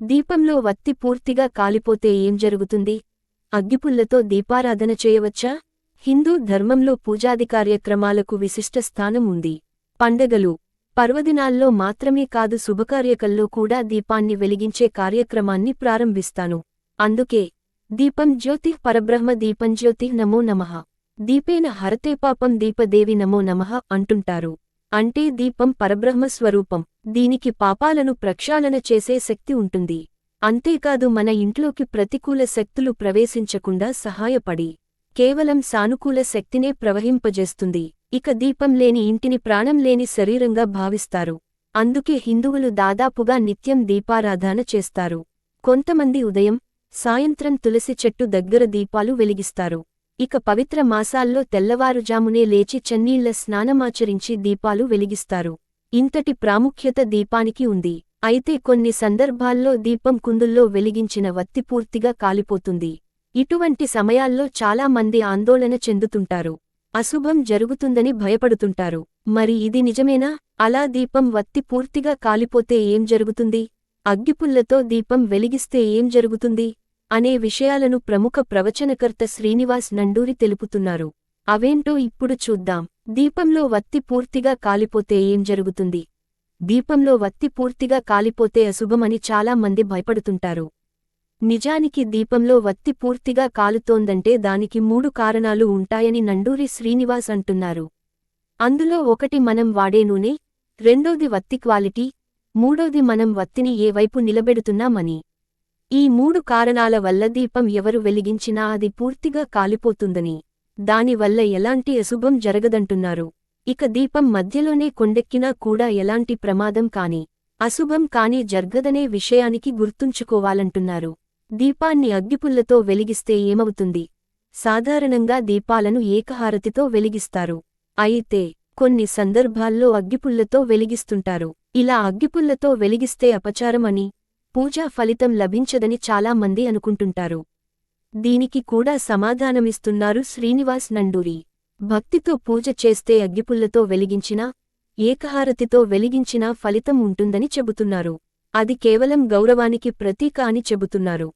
దీపంలో వత్తి పూర్తిగా కాలిపోతే ఏం జరుగుతుంది? అగ్గిపుల్లతో దీపారాధన చేయవచ్చా? హిందూ ధర్మంలో పూజాది కార్యక్రమాలకు విశిష్ట స్థానం ఉంది. పండగలు. పర్వదినాల్లో మాత్రమే కాదు శుభకార్యకల్లో కూడా దీపాన్ని వెలిగించే కార్యక్రమాన్ని ప్రారంభిస్తాను. అందుకే దీపం జ్యోతి పరబ్రహ్మ దీపం జ్యోతి నమో నమః. దీపేన హరతే పాపం దీపదేవి నమో నమః అంటుంటారు. అంటే దీపం పరబ్రహ్మ స్వరూపం. దీనికి పాపాలను ప్రక్షాళన చేసే శక్తి ఉంటుంది. అంతేకాదు మన ఇంట్లోకి ప్రతికూల శక్తులు ప్రవేశించకుండా సహాయపడి కేవలం సానుకూల శక్తినే ప్రవహింపజేస్తుంది. ఇక దీపం లేని ఇంటిని ప్రాణం లేని శరీరంగా భావిస్తారు. అందుకే హిందువులు దాదాపుగా నిత్యం దీపారాధన చేస్తారు. కొంతమంది ఉదయం సాయంత్రం తులసి చెట్టు దగ్గర దీపాలు వెలిగిస్తారు. ఇక పవిత్ర మాసాల్లో తెల్లవారుజామునే లేచి చెన్నీళ్ళ స్నానమాచరించి దీపాలు వెలిగిస్తారు. ఇంతటి ప్రాముఖ్యత దీపానికి ఉంది. అయితే కొన్ని సందర్భాల్లో దీపం కుందుల్లో వెలిగించిన వత్తి పూర్తిగా కాలిపోతుంది. ఇటువంటి సమయాల్లో చాలా మంది ఆందోళన చెందుతుంటారు. అశుభం జరుగుతుందని భయపడుతుంటారు. మరి ఇది నిజమేనా? అలా దీపం వత్తి పూర్తిగా కాలిపోతే ఏం జరుగుతుంది? అగ్గిపుల్లతో దీపం వెలిగిస్తే ఏం జరుగుతుంది? అనే విషయాలను ప్రముఖ ప్రవచనకర్త శ్రీనివాస్ నండూరి తెలుపుతున్నారు. అవేంటో ఇప్పుడు చూద్దాం. దీపంలో వత్తి పూర్తిగా కాలిపోతే ఏం జరుగుతుంది? దీపంలో వత్తి పూర్తిగా కాలిపోతే అశుభమని చాలా మంది భయపడుతుంటారు. నిజానికి దీపంలో వత్తి పూర్తిగా కాలుతోందంటే దానికి మూడు కారణాలు ఉంటాయని నండూరి శ్రీనివాస్ అంటున్నారు. అందులో ఒకటి మనం వాడే నూనె రెండోది వత్తి క్వాలిటీ మూడోది మనం వత్తిని ఏ వైపు నిలబెడుతున్నామని. ఈ మూడు కారణాల వల్ల దీపం ఎవరు వెలిగించినా అది పూర్తిగా కాలిపోతుందని. దానివల్ల ఎలాంటి అశుభం జరగదంటున్నారు. ఇక దీపం మధ్యలోనే కొండెక్కినా కూడా ఎలాంటి ప్రమాదం కాని అశుభం కాని జర్గదనే విషయానికి గుర్తుంచుకోవాలంటున్నారు. దీపాన్ని అగ్గిపుల్లతో వెలిగిస్తే ఏమవుతుంది? సాధారణంగా దీపాలను ఏకహారతితో వెలిగిస్తారు. అయితే కొన్ని సందర్భాల్లో అగ్గిపుల్లతో వెలిగిస్తుంటారు. ఇలా అగ్గిపుల్లతో వెలిగిస్తే అపచారం పూజా ఫలితం లభించదని చాలా మంది అనుకుంటుంటారు. దీనికి కూడా సమాధానమిస్తున్నారు శ్రీనివాస్ నండూరి. భక్తితో పూజ చేస్తే అగ్గిపుల్లతో వెలిగించినా ఏకహారతితో వెలిగించినా ఫలితం ఉంటుందని చెబుతున్నారు. అది కేవలం గౌరవానికి ప్రతీక అని చెబుతున్నారు.